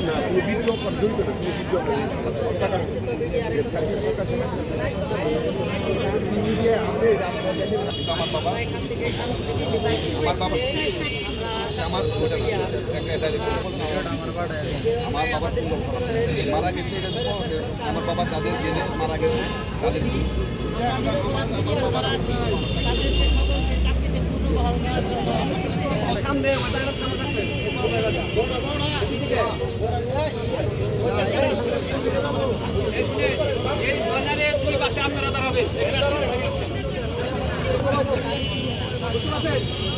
না কোনো বিদ্রোহ কর জড়িত না কোনো বিদ্রোহ করে টাকা এর কাছে সরকার মিডিয়া আছে এটা আপনারা দেখেন না, কিন্তু আমার বাবা আমার বাবা। মারা গেছে আমার বাবা যাদের জেনে মারা গেছে তাদের আমার বাবার দুই পাশে আপনারা দাঁড়াবেন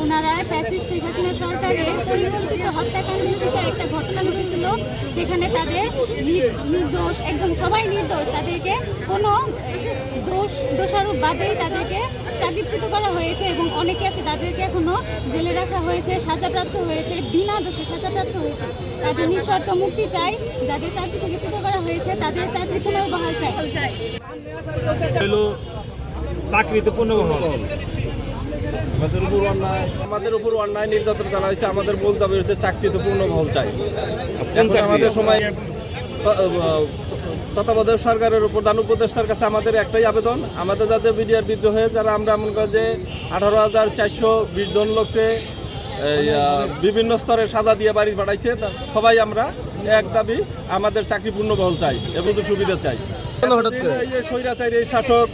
ওনারা প্যাসিস শেখ সরকারের পরিকল্পিত হত্যাকাণ্ডের শিকার একটা ঘটনা ঘটেছিল। সেখানে তাদের নির- নির্দোষ, একদম সবাই নির্দোষ। তাদেরকে কোনো দোষ, দোষারোপ বাদেই তাদেরকে চাকরিচ্যুত করা হয়েছে এবং অনেকে আছে তাদেরকে এখনও জেলে রাখা হয়েছে, সাজাপ্রাপ্ত হয়েছে, বিনা দোষে সাজাপ্রাপ্ত হয়েছে। তাদের নিঃশর্ত মুক্তি চাই, যাদের চাকরি থেকে চ্যুত করা হয়েছে, তাদের চাকরি পুনর্বহাল চাই। চাকরিতে পুনর্বহাল। আমাদের উপর অন্যায় আমাদের উপর অন্যায় নির্যাতন করা হয়েছে আমাদের মূল দাবি হচ্ছে চাকরিতে পূর্ণবহল চাই। আমাদের সময় তত্ত্বাবধায়ক সরকারের প্রধান উপদেষ্টার কাছে আমাদের একটাই আবেদন। আমাদের যাদের বিডিআর বিদ্রোহে যারা আমরা এমন করে যে আঠারো হাজার চারশো বিশ জন লোককে বিভিন্ন স্তরে সাজা দিয়ে বাড়ি পাঠাইছে সবাই আমরা এক দাবি আমাদের চাকরি পূর্ণবহল চাই এবং সুবিধা চাই। স্বৈরাচারী এই শাসক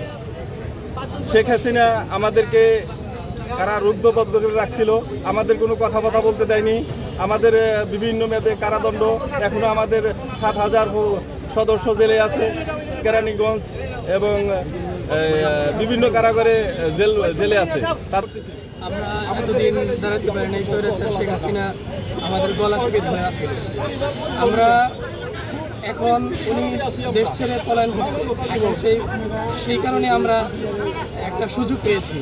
শেখ হাসিনা আমাদেরকে কারা রুদ্ধবদ্ধ করে রাখছিল, আমাদের কোনো কথা কথা বলতে দেয়নি। আমাদের বিভিন্ন মেয়াদে কারাদণ্ড, এখনও আমাদের সাত হাজার সদস্য জেলে আছে, কেরানীগঞ্জ এবং বিভিন্ন কারাগারে জেল, জেলে আছে। আমরা আমাদের গলা চেপে ধরে আমরা এখন উনি দেশ ছেড়ে পলায়ন করছে। এবং সেই সেই কারণে আমরা একটা সুযোগ পেয়েছি।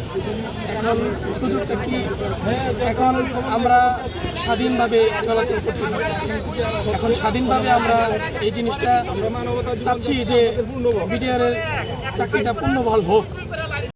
এখন সুযোগটা কি? এখন আমরা স্বাধীনভাবে চলাচল করতে পারতেছি এখন স্বাধীনভাবে আমরা এই জিনিসটা চাচ্ছি যে বিডিআরের চাকরিটা পূর্ণবহাল হোক।